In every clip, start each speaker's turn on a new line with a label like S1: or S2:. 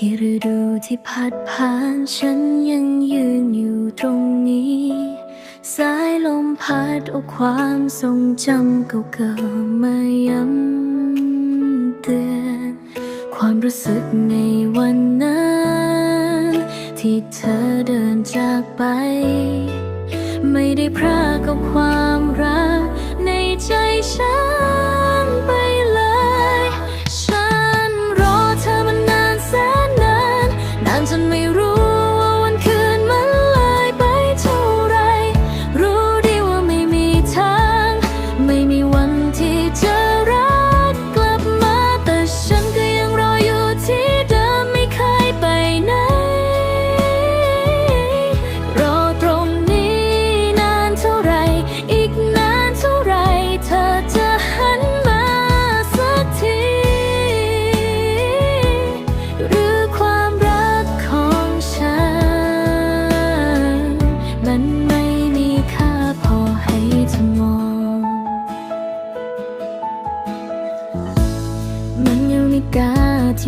S1: กี่ฤดูที่พัดผ่านฉันยังยืนอยู่ตรงนี้ สายลมพัดเอาความทรงจำเก่าๆมาย้ำเตือน ความรู้สึกในวันนั้น ที่เธอเดินจากไป ไม่ได้พรากกับความ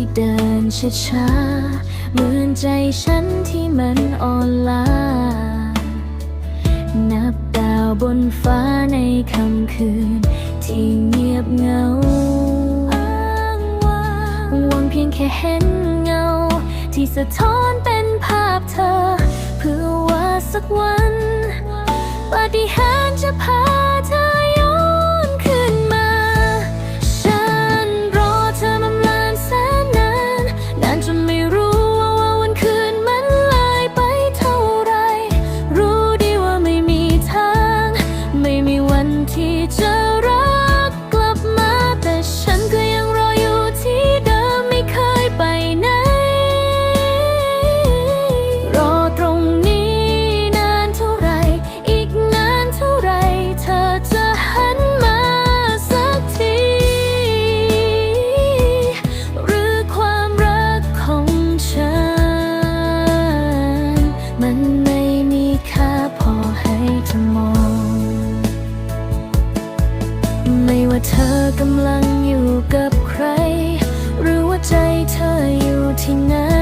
S1: ที่เดินช้าๆเหมือนใจฉันที่มันอ่อนล้า นับดาวบนฟ้าในค่ำคืน ที่เงียบเหงาอ้างว้างหวังเพียงแค่เห็นเงา ที่สะท้อนเป็นภาพเธอ เพื่อว่าสักวันปาฏิหาริย์จะพา ธอกำลังอยู่กับใคร หรือว่าใจเธออยู่ที่ไหนฉัน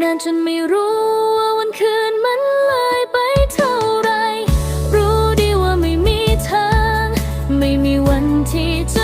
S1: นานจนไม่รู้ว่าวันคืนมันเลยไปเท่าไร รู้ดีว่าไม่มีทาง ไม่มีวันที่จะ